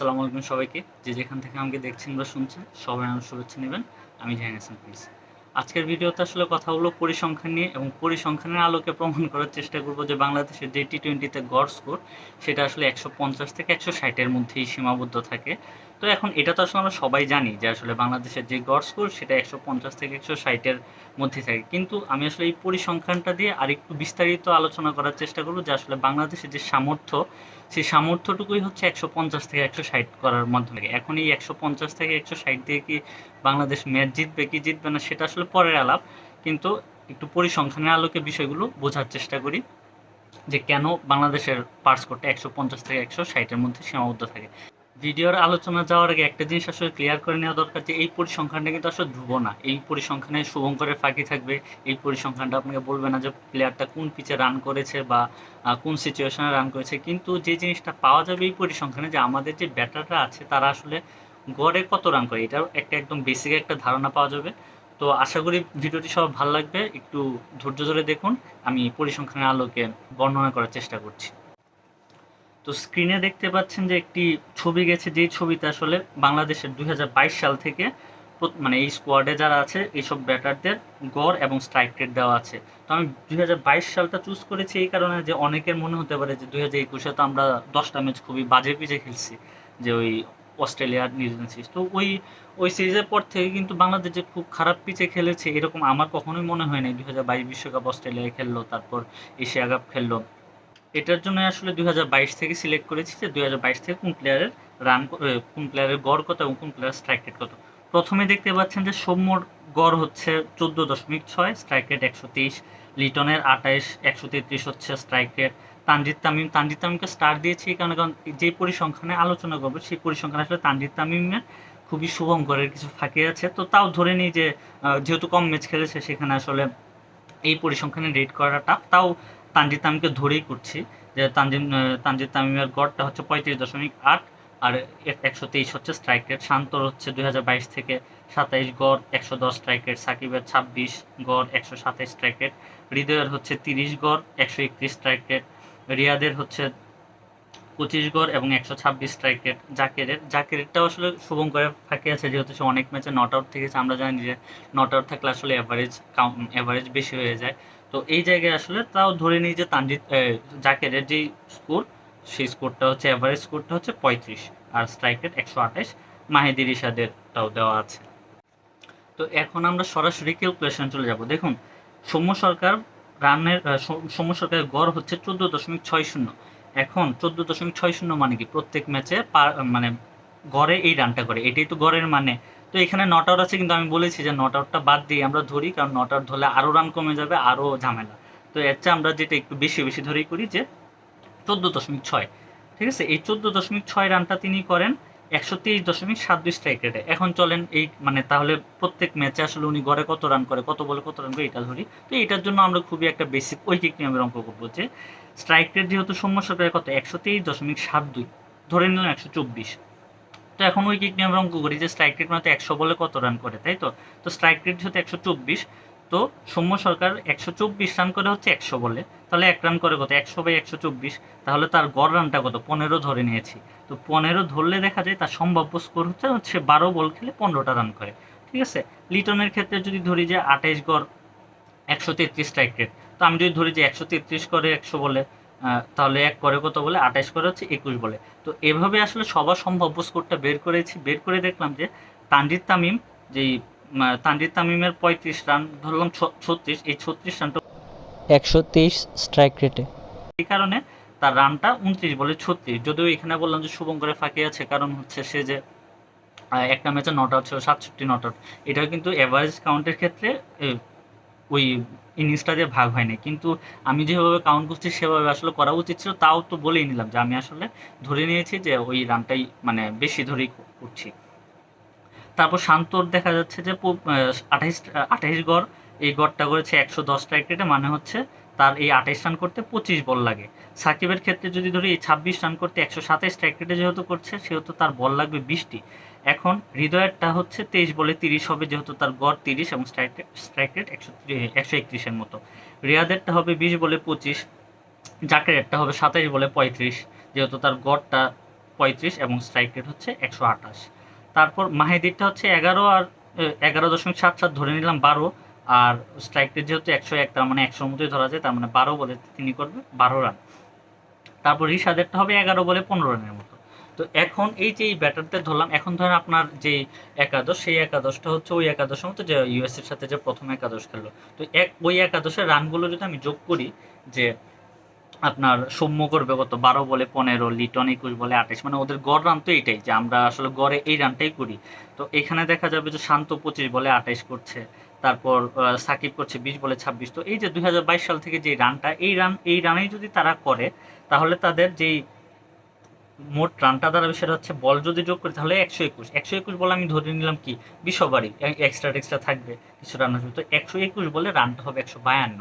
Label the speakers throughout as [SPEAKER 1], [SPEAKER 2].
[SPEAKER 1] আসসালামু আলাইকুম সবাইকে। যে যেখান থেকে আমাকে দেখছেন বা শুনছেন, সবাই আমার শুভেচ্ছা নেবেন। আমি জাহিন প্লিজ আজকের ভিডিওতে আসলে কথা হলো পরিসংখ্যান নিয়ে এবং পরিসংখ্যানের আলোকে প্রমাণ করার চেষ্টা করব যে বাংলাদেশের যে টি টোয়েন্টিতে গড় স্কোর সেটা আসলে একশো পঞ্চাশ থেকে একশো ষাটের মধ্যেই সীমাবদ্ধ থাকে। তো এখন এটা তো আসলে আমরা সবাই জানি যে আসলে বাংলাদেশের যে গড় স্কোর সেটা একশো পঞ্চাশ থেকে একশো ষাটের মধ্যে থাকে। কিন্তু আমি আসলে এই পরিসংখ্যানটা দিয়ে আরেকটু বিস্তারিত আলোচনা করার চেষ্টা করব যে আসলে বাংলাদেশের যে সামর্থ্য, সেই সামর্থ্যটুকুই হচ্ছে একশো পঞ্চাশ থেকে একশো ষাট করার মাধ্যমে এখন এই একশো পঞ্চাশ থেকে একশো ষাট দিয়ে কি বাংলাদেশ ম্যাচ জিতবে, কি জিতবে না সেটা আসলে পরের আলাপ। কিন্তু একটু পরিসংখ্যানের আলোকে বিষয়গুলো বোঝার চেষ্টা করি যে কেন বাংলাদেশের পার্স কোডটা একশো পঞ্চাশ থেকে একশো ষাটের মধ্যে সীমাবদ্ধ থাকে। ভিডিওর আলোচনা যাওয়ার আগে একটা জিনিস আসলে ক্লিয়ার করে নেওয়া দরকার যে, এই পরিসংখ্যানটা কিন্তু আসলে ধ্রুব না। এই পরিসংখ্যানে শুভঙ্করের ফাঁকি থাকবে। এই পরিসংখ্যানটা আপনাকে বলবে না যে প্লেয়ারটা কোন পিচে রান করেছে বা কোন সিচুয়েশনে রান করেছে। কিন্তু যে জিনিসটা পাওয়া যাবে এই পরিসংখ্যানে যে, আমাদের যে ব্যাটাররা আছে, তারা আসলে গড়ে কত রান করে এটার একটা একদম বেসিক একটা ধারণা পাওয়া যাবে। তো আশা করি ভিডিওটি সবার ভালো লাগবে। একটু ধৈর্য ধরে দেখুন। আমি পরিসংখ্যানের আলোকে বর্ণনা করার চেষ্টা করছি। তো স্ক্রিনে দেখতে পাচ্ছেন যে একটি ছবি গেছে, যেই ছবিতে আসলে বাংলাদেশের দুই হাজার বাইশ সাল থেকে মানে এই স্কোয়াডে যারা আছে, এইসব ব্যাটারদের গড় এবং স্ট্রাইক রেট দেওয়া আছে। তো আমি দুই হাজার বাইশ সালটা চুজ করেছি এই কারণে যে অনেকের মনে হতে পারে যে দুই হাজার একুশে তো আমরা দশটা ম্যাচ খুবই বাজে পিচে খেলছি, যে ওই অস্ট্রেলিয়ার নিউজিল্যান্ড সিরিজ তো ওই ওই সিরিজের পর থেকে কিন্তু বাংলাদেশ যে খুব খারাপ পিচে খেলেছে, এরকম আমার কখনোই মনে হয় নাই, দুই হাজার বাইশ বিশ্বকাপ অস্ট্রেলিয়ায় খেললো, তারপর এশিয়া কাপ খেললো। এটার জন্য আসলে দুই হাজার বাইশ থেকে সিলেক্ট করেছি যে দু হাজার বাইশ থেকে কোন প্লেয়ারের রান কোন প্লেয়ারের গড় কত এবং কোন প্লেয়ার স্ট্রাইক রেট কত। প্রথমে দেখতে পাচ্ছেন যে সৌম্যর গড় হচ্ছে চোদ্দ দশমিক ছয় স্ট্রাইক রেট একশো তেইশ, লিটনের আঠাইশ একশো তেত্রিশ হচ্ছে স্ট্রাইক রেট তানজিদ তামিম, তানজিদ তামিমকে স্টার দিয়েছি এই কারণে কারণ যে পরিসংখ্যানে আলোচনা করব, সেই পরিসংখ্যানে আসলে তানজিদ তামিমের খুবই শুভঙ্করের কিছু ফাঁকি আছে। তো তাও ধরে নিই যে যেহেতু কম ম্যাচ খেলেছে, সেখানে আসলে এই পরিসংখ্যানে রেট করাটা তাও তানজিদ তামিমকে ধরেই করছি যে তানজিম আহ, তানজিদ তামিমের গড়টা হচ্ছে পঁয়ত্রিশ দশমিক আট আর একশো তেইশ হচ্ছে স্ট্রাইক রেট শান্তর হচ্ছে দুই হাজার বাইশ থেকে সাতাইশ গড় একশো দশ স্ট্রাইক রেট সাকিবের ছাব্বিশ গড় একশো সাতাইশ স্ট্রাইক রেট হৃদয়ের হচ্ছে তিরিশ গড় একশো একত্রিশ স্ট্রাইক রেট রিয়াদের হচ্ছে পঁচিশ গড় এবং একশো ছাব্বিশ স্ট্রাইক রেট জাকেরের জাকেরেরটাও আসলে শুভঙ্করের ফাঁকে আছে যেহেতু সে অনেক ম্যাচে নট আউট থেকেছে। আমরা জানি যে নট আউট থাকলে আসলে অ্যাভারেজ কাউন্ট অ্যাভারেজ বেশি হয়ে যায়। তো এই জায়গায় আসলে তাও ধরে নিই যে তানজিৎ জাকেরের যেই স্কোর, সেই স্কোরটা হচ্ছে অ্যাভারেজ স্কোরটা হচ্ছে পঁয়ত্রিশ আর স্ট্রাইক রেট একশো আঠাশ। মাহিদির ইশাদেরটাও দেওয়া আছে। তো এখন আমরা সরাসরি ক্যালকুলেশন চলে যাব। দেখুন, সৌম্য সরকার রানের সৌম্য সরকারের গড় হচ্ছে চোদ্দ দশমিক ছয় শূন্য। এখন চোদ্দ দশমিক ছয় শূন্য মানে কি? প্রত্যেক ম্যাচে পার মানে গড়ে এই রানটা করে। এটাই তো গড়ের মানে। তো এখানে নট আউট আছে, কিন্তু আমি বলেছি যে নট আউটটা বাদ দিয়ে আমরা ধরি, কারণ নট আউট ধরলে আরও রান কমে যাবে আরও ঝামেলা। তো এর চেয়ে আমরা যেটা একটু বেশি বেশি ধরেই করি যে চোদ্দ দশমিক ছয়। ঠিক আছে? এই চোদ্দ দশমিক ছয় রানটা তিনি করেন একশো তেইশ দশমিক সাত দুই স্ট্রাইক রেটে এখন চলেন এই মানে তাহলে প্রত্যেক ম্যাচে আসলে উনি গড়ে কত রান করে, কত বলে কত রান করে, এটা ধরি। তো এটার জন্য আমরা খুবই একটা বেসিক ঐকিক নিয়মের অঙ্ক করব যে স্ট্রাইক রেট যেহেতু সৌম্য সরকারের কত একশো তেইশ দশমিক সাত দুই। ধরে নিলাম একশো চব্বিশ। তো এখন ওই কিক নিয়মের অঙ্ক করি যে স্ট্রাইক রেট মানে একশো বলে কত রান করে, তাই তো? তো স্ট্রাইক রেট যেহেতু একশো চব্বিশ, তো সৌম্য সরকার একশো চব্বিশ রান করে হচ্ছে একশো বলে। তাহলে এক রান করে কত? একশো বাই একশো চব্বিশ, তাহলে তার গড় রানটা কত? পনেরো ধরে নিয়েছি। তো পনেরো ধরলে দেখা যায় তার সম্ভাব্য স্কোর হচ্ছে হচ্ছে বারো বল খেলে পনেরোটা রান করে। ঠিক আছে? লিটনের ক্ষেত্রে যদি ধরি যে আঠাইশ গড় একশো তেত্রিশ স্ট্রাইক রেট তো আমি যদি ধরি যে একশো তেত্রিশ করে একশো বলে তাহলে এক করে কত বলে? আঠাইশ করে হচ্ছে একুশ বলে। তো এভাবে আসলে সবার সম্ভাব্য স্কোরটা বের করেছি বের করে দেখলাম যে তানজিদ তামিম যেই তানজিদ তামিমের পঁয়ত্রিশ রান ধরলাম ছত্রিশ এই ছত্রিশ রানটা
[SPEAKER 2] একশো তেইশ স্ট্রাইক রেটে
[SPEAKER 1] এই কারণে তার রানটা উনত্রিশ বলে ছত্রিশ। যদিও এখানে বললাম যে শুভঙ্করের ফাঁকি আছে কারণ হচ্ছে সে যে একটা ম্যাচে নট আউট ছিল সাতষট্টি নট আউট। এটাও কিন্তু অ্যাভারেজ কাউন্টের ক্ষেত্রে ওই ইনিংসটা দিয়ে ভাগ হয়নি। কিন্তু আমি যেভাবে কাউন্ট করছি, সেভাবে আসলে করা উচিত ছিল, তাও তো বলেই নিলাম যে আমি আসলে ধরে নিয়েছি যে ওই রানটাই মানে বেশি ধরেই করছি। তারপর শান্তর দেখা যাচ্ছে যে আঠাইশ আঠাইশ গড়, এই গড়টা করেছে একশো দশ রেটে মানে হচ্ছে তার এই আঠাইশ রান করতে পঁচিশ বল লাগে। সাকিবের ক্ষেত্রে যদি ধরি, এই ছাব্বিশ রান করতে একশো সাতাইশ রেটে যেহেতু করছে, সেহেতু তার বল লাগবে বিশটি। এখন হৃদয়েরটা হচ্ছে তেইশ বলে তিরিশ হবে, যেহেতু তার গড় তিরিশ এবং স্ট্রাইক স্ট্রাইক রেট একশো একশো একত্রিশের মতো। রিয়াদেরটা হবে বিশ বলে পঁচিশ জাকেরেরটা হবে সাতাইশ বলে পঁয়ত্রিশ, যেহেতু তার গড়টা পঁয়ত্রিশ এবং স্ট্রাইক রেট হচ্ছে একশো আঠাশ। তারপর মাহিদিরটা হচ্ছে এগারো আর এগারো দশমিক সাত সাত ধরে নিলাম বারো, আর স্ট্রাইক রেট যেহেতু একশো এক, তার মানে একশোর মতোই ধরা যায়, তার মানে বারো বলে তিনি করবে বারো রান। তারপর রিশাদেরটা হবে এগারো বলে পনেরো রানের মতো। তো এখন এই যে ব্যাটারতে ধরলাম, এখন ধরেন আপনার যে একাদশ, সেই একাদশটা হচ্ছে ওই একাদশের মতো যে ইউএস এর সাথে যে প্রথম একাদশ খেললো। তো এক, ওই একাদশের রানগুলো যদি আমি যোগ করি, যে আপনার সৌম্য করবে কত? বারো বলে পনেরো, লিটন একুশ বলে আঠাশ মানে ওদের গড় রান তো এইটাই যে আমরা আসলে গড়ে এই রানটাই করি। তো এখানে দেখা যাবে যে শান্ত পঁচিশ বলে আঠাইশ করছে, তারপর সাকিব করছে বিশ বলে ছাব্বিশ। তো এই যে দুই হাজার বাইশ সাল থেকে যে রানটা, এই রান, এই রানেই যদি তারা করে, তাহলে তাদের যেই মোট রানটা দাঁড়াবে সেটা হচ্ছে বল যদি যোগ করি তাহলে একশো একুশ। একশো একুশ বলে আমি ধরে নিলাম কি? বিশ্ববারই এক্সট্রা টেক্সট্রা থাকবে কিছু রান আসবে। তো একশো একুশ বলে রানটা হবে একশো বায়ান্ন।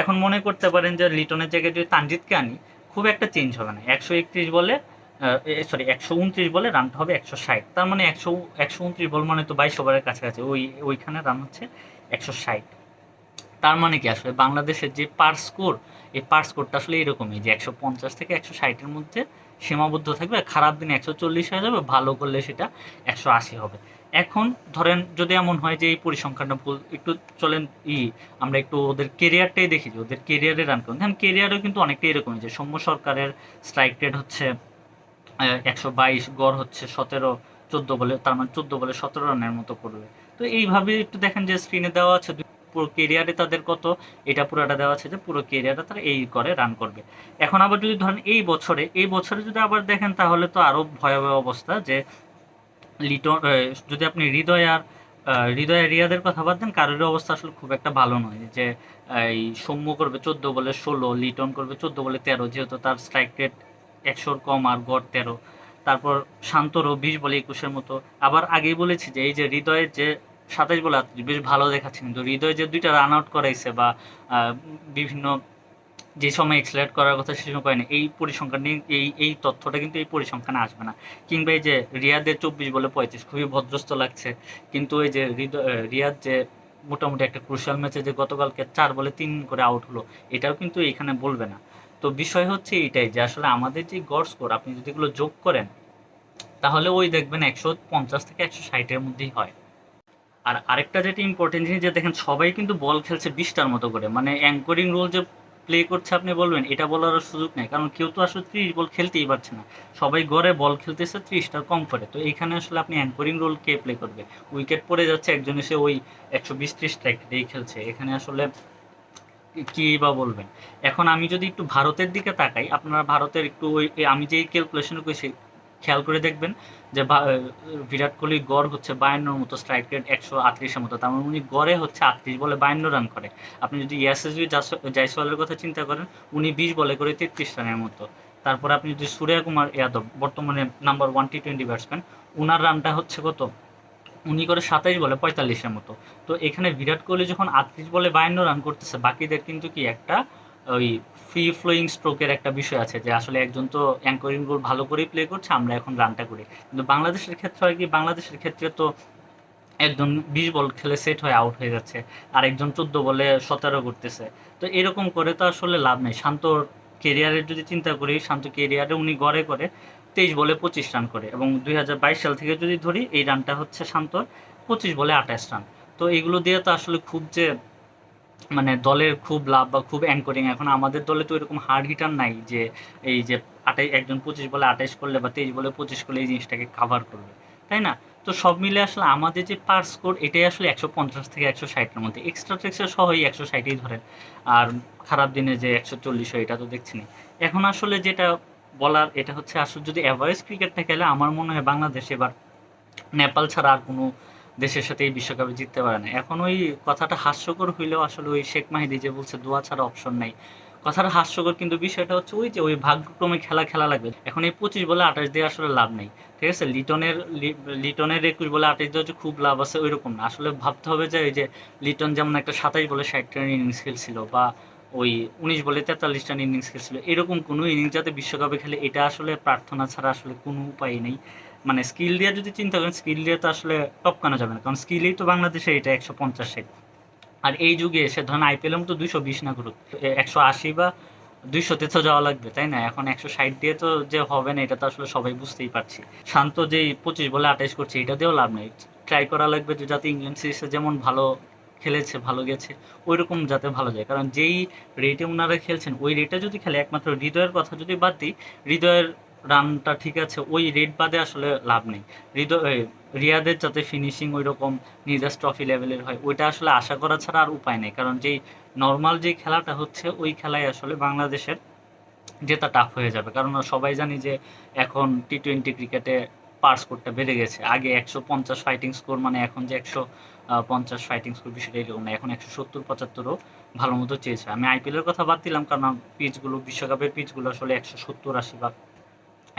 [SPEAKER 1] এখন মনে করতে পারেন যে লিটনের জায়গায় যদি তানজিৎকে আনি, খুব একটা চেঞ্জ হবে না। একশো একত্রিশ বলে সরি একশো উনত্রিশ বলে রানটা হবে একশো ষাট। তার মানে একশো একশো উনত্রিশ বল মানে তো বাইশ ওভারের কাছাকাছি। ওই, ওইখানে রান হচ্ছে একশো ষাট। তার মানে কি আসলে বাংলাদেশের যে পার স্কোর, এই পার স্কোরটা আসলে এরকমই যে একশো পঞ্চাশ থেকে একশো ষাটের মধ্যে সীমাবদ্ধ থাকবে খারাপ দিনে একশো চল্লিশ হয়ে যাবে, ভালো করলে সেটা একশো আশি হবে। এখন ধরেন যদি এমন হয় যে এই পরিসংখ্যানটা ভুল, একটু চলেন ই, আমরা একটু ওদের কেরিয়ারটাই দেখি যে ওদের কেরিয়ারে রান করুন। হ্যাঁ কেরিয়ারও কিন্তু অনেকটা এরকম যে সৌম্য সরকারের স্ট্রাইক রেট হচ্ছে একশো বাইশ, গড় হচ্ছে সতেরো, চোদ্দ বলে, তার মানে চোদ্দ বলে সতেরো রানের মতো করবে। তো এইভাবে একটু দেখেন যে স্ক্রিনে দেওয়া আছে পুরো কেরিয়ারে তাদের কত? এটা পুরোটা দেওয়া আছে যে পুরো কেরিয়ারে তারা এই করে রান করবে। এখন আবার যদি ধরেন এই বছরে এই বছরে যদি আবার দেখেন তাহলে তো আরও ভয়াবহ অবস্থা যে লিটন যদি আপনি হৃদয় আর হৃদয় রিয়াদের কথা বাদ দেন কারোর অবস্থা আসলে খুব একটা ভালো নয়। যে, এই সৌম্য করবে চোদ্দ বলে ষোলো, লিটন করবে চোদ্দ বলে তেরো, যেহেতু তার স্ট্রাইক রেট একশোর কম আর গড় তেরো। তারপর শান্তরও বিশ বলে একুশের মতো। আবার আগেই বলেছি যে, এই যে হৃদয়ের যে সাতাইশ বলে বেশ ভালো দেখাচ্ছে, কিন্তু হৃদয় যে দুইটা রান আউট করাইছে বা বিভিন্ন যে সময় এক্সেলারেট করার কথা সে সময় এই পরিসংখ্যান নিয়ে, এই এই তথ্যটা কিন্তু এই পরিসংখ্যানে আসবে না। কিংবা এই যে রিয়াদের চব্বিশ বলে পঁয়ত্রিশ, খুবই ভদ্রস্ত লাগছে, কিন্তু এই যে হৃদয় রিয়াদ যে মোটামুটি একটা ক্রুশাল ম্যাচে যে গতকালকে চার বলে তিন করে আউট হলো, এটাও কিন্তু এখানে বলবে না। তো বিষয় হচ্ছে এটাই যে আসলে আমাদের যে গড় স্কোর আপনি যদি এগুলো যোগ করেন, তাহলে ওই দেখবেন একশো পঞ্চাশ থেকে একশো ষাটের মধ্যেই হয়। আর আরেকটা যেটা ইম্পর্টেন্ট জিনিস যে দেখেন সবাই কিন্তু বল খেলছে বিশটার মতো করে। মানে অ্যাঙ্করিং রোল যে প্লে করছে আপনি বলবেন, এটা বলার সুযোগ নেই। কারণ কেউ তো আসলে ত্রিশ বল খেলতেই পারছে না। সবাই গড়ে বল খেলতেছে ত্রিশটার কম করে। তো এইখানে আসলে আপনি অ্যাঙ্করিং রোল কে প্লে করবে? উইকেট পড়ে যাচ্ছে, একজন এসে ওই একশো বিশ ত্রিশ দিয়ে খেলছে। এখানে আসলে কী বা বলবেন? এখন আমি যদি একটু ভারতের দিকে তাকাই, আপনারা ভারতের একটু ওই, আমি যেই ক্যালকুলেশন করেছি খেয়াল করে দেখবেন যে বিরাট কোহলি গড় হচ্ছে বায়ান্নর মতো স্ট্রাইক রেট একশো আটত্রিশের মতো। তার মানে উনি গড়ে হচ্ছে আটত্রিশ বলে বায়ান্ন রান করে। আপনি যদি ইয়াসেসবি জয়সওয়ালের কথা চিন্তা করেন, উনি বিশ বলে করে তেত্রিশ রানের মতো। তারপরে আপনি যদি সূর্য কুমার যাদব বর্তমানে number one T twenty batsman উনার রানটা হচ্ছে কত? উনি করে সাতাইশ বলে পঁয়তাল্লিশের মতো। তো এখানে বিরাট কোহলি যখন আটত্রিশ বলে বায়ান্ন রান করতেছে, বাকিদের কিন্তু কি একটা ওই ফ্রি ফ্লোয়িং স্ট্রোকের একটা বিষয় আছে যে আসলে একজন তো অ্যাঙ্করিং রোল ভালো করেই প্লে করছে, আমরা এখন রানটা করি। কিন্তু বাংলাদেশের ক্ষেত্রে হয় কি, বাংলাদেশের ক্ষেত্রে তো একজন বিশ বল খেলে সেট হয়ে আউট হয়ে যাচ্ছে আর একজন চোদ্দ বলে সতেরো করতেছে। তো এরকম করে তো আসলে লাভ নেই। শান্তর কেরিয়ারের যদি চিন্তা করি, শান্ত কেরিয়ারে উনি গড়ে করে তেইশ বলে পঁচিশ রান করে এবং দুই হাজার বাইশ সাল থেকে যদি ধরি, এই রানটা হচ্ছে শান্তর পঁচিশ বলে আঠাশ রান তো এগুলো দিয়ে তো আসলে খুব যে মানে দলের খুব লাভ বা খুব অ্যাঙ্করিং এখন আমাদের দলে তো এরকম হার্ড হিটার নাই যে, এই যে আটাই একজন পঁচিশ বলে আঠাইশ করলে বা তেইশ বলে পঁচিশ করলে এই জিনিসটাকে কাভার করবে, তাই না? তো সব মিলে আসলে আমাদের যে পার স্কোর এটাই আসলে একশো পঞ্চাশ থেকে একশো ষাটের মধ্যে। এক্সট্রা টেক্সট্রা সহই একশো ষাটই ধরেন। আর খারাপ দিনে যে একশো চল্লিশ হয়, এটা তো দেখছি না এখন আসলে যেটা বলার, এটা হচ্ছে আসলে যদি অ্যাভারেজ ক্রিকেটটা খেলে আমার মনে হয় বাংলাদেশ এবার নেপাল ছাড়া আর কোনো দেশের সাথে এই বিশ্বকাপে জিততে পারে না। এখন ওই কথাটা হাস্যকর হইলেও আসলে ওই শেখ মাহিদি যে বলছে, দোয়া ছাড়া অপশন নাই। কথাটা হাস্যকর, কিন্তু বিষয়টা হচ্ছে ওই যে, ওই ভাগ্যক্রমে খেলা খেলা লাগবে। এখন এই পঁচিশ বলে আঠাশ দিয়ে আসলে লাভ নেই। ঠিক আছে? লিটনের লিটনের একুশ বলে আঠাশ দিয়ে হচ্ছে খুব লাভ আছে ওই রকম না। আসলে ভাবতে হবে যে, ওই যে লিটন যেমন একটা সাতাশ বলে ষাট রান ইনিংস খেলছিল বা ওই উনিশ বলে তেতাল্লিশ রান ইনিংস খেলছিল, এরকম কোনো ইনিংস যাতে বিশ্বকাপে খেলে, এটা আসলে প্রার্থনা ছাড়া আসলে কোনো উপায় নেই। মানে স্কিল দিয়ে যদি চিন্তা করেন স্কিল দিয়ে তো আসলে টপকানো যাবে না। কারণ স্কিলেই তো বাংলাদেশে এটা একশো পঞ্চাশ আর এই যুগে এসে ধরেন আইপিএলের তো দুইশো বিশ না গ্রুপ একশো আশি বা দুইশোতে তো যাওয়া লাগবে, তাই না? এখন একশো ষাট দিয়ে তো যে হবে না, এটা তো আসলে সবাই বুঝতেই পারছি। শান্ত যেই পঁচিশ বলে আঠাইশ করছে, এটা দিয়েও লাভ নেই। ট্রাই করা লাগবে যে যাতে ইংল্যান্ড সিরিজে যেমন ভালো খেলেছে, ভালো গেছে ওই রকম যাতে ভালো যায়। কারণ যেই রেটে ওনারা খেলছেন, ওই রেটে যদি খেলে, একমাত্র হৃদয়ের কথা যদি বাদ দিই, হৃদয়ের রানটা ঠিক আছে, ওই রেট বাদে আসলে লাভ নেই। রিয়াদের যাতে ফিনিশিং ওই রকম নিজাস ট্রফি লেভেলের হয়, ওইটা আসলে আশা করা ছাড়া আর উপায় নেই। কারণ যেই নর্মাল যে খেলাটা হচ্ছে, ওই খেলায় আসলে বাংলাদেশের জেতা টাফ হয়ে যাবে। কারণ সবাই জানি যে এখন টি টোয়েন্টি ক্রিকেটে পার স্কোরটা বেড়ে গেছে। আগে একশো পঞ্চাশ ফাইটিং স্কোর মানে এখন যে একশো পঞ্চাশ ফাইটিং স্কোর বিষয়টা এরকম না, এখন একশো সত্তর, পঁচাত্তরও ভালো মতো চেয়েছে। আমি আইপিএলের কথা বাদ দিলাম, কারণ পিচগুলো বিশ্বকাপের পিচগুলো আসলে একশো সত্তর, আশি বা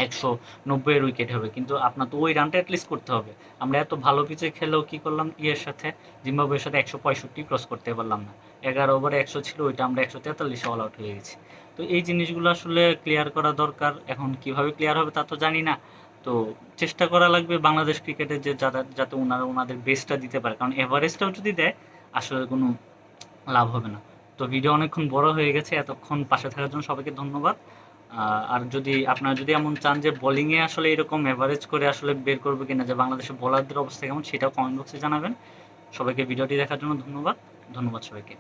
[SPEAKER 1] একশো নব্বইয়ের উইকেট হবে। কিন্তু আপনার তো ওই রানটা অ্যাটলিস্ট করতে হবে। আমরা এত ভালো পিচে খেলেও কী করলাম? ইয়ের সাথে, জিম্বাবুয়ের সাথে একশো পঁয়ষট্টি ক্রস করতে পারলাম না। এগারো ওভারে একশো ছিল, ওইটা আমরা একশো তেতাল্লিশে অল আউট হয়ে গেছি। তো এই জিনিসগুলো আসলে ক্লিয়ার করা দরকার। এখন কীভাবে ক্লিয়ার হবে তা তো জানি না। তো চেষ্টা করা লাগবে বাংলাদেশ ক্রিকেটের যে যারা, যাতে ওনারা ওনাদের বেস্টটা দিতে পারে। কারণ এভারেজটাও যদি দেয়, আসলে কোনো লাভ হবে না। তো ভিডিও অনেকক্ষণ বড় হয়ে গেছে। এতক্ষণ পাশে থাকার জন্য সবাইকে ধন্যবাদ। আর যদি আপনারা যদি এমন চান যে বোলিংয়ে আসলে এরকম অ্যাভারেজ করে আসলে বের করবে কিনা, যে বাংলাদেশের বোলারদের অবস্থা কেমন সেটাও কমেন্ট বক্সে জানাবেন। সবাইকে ভিডিওটি দেখার জন্য ধন্যবাদ। ধন্যবাদ সবাইকে।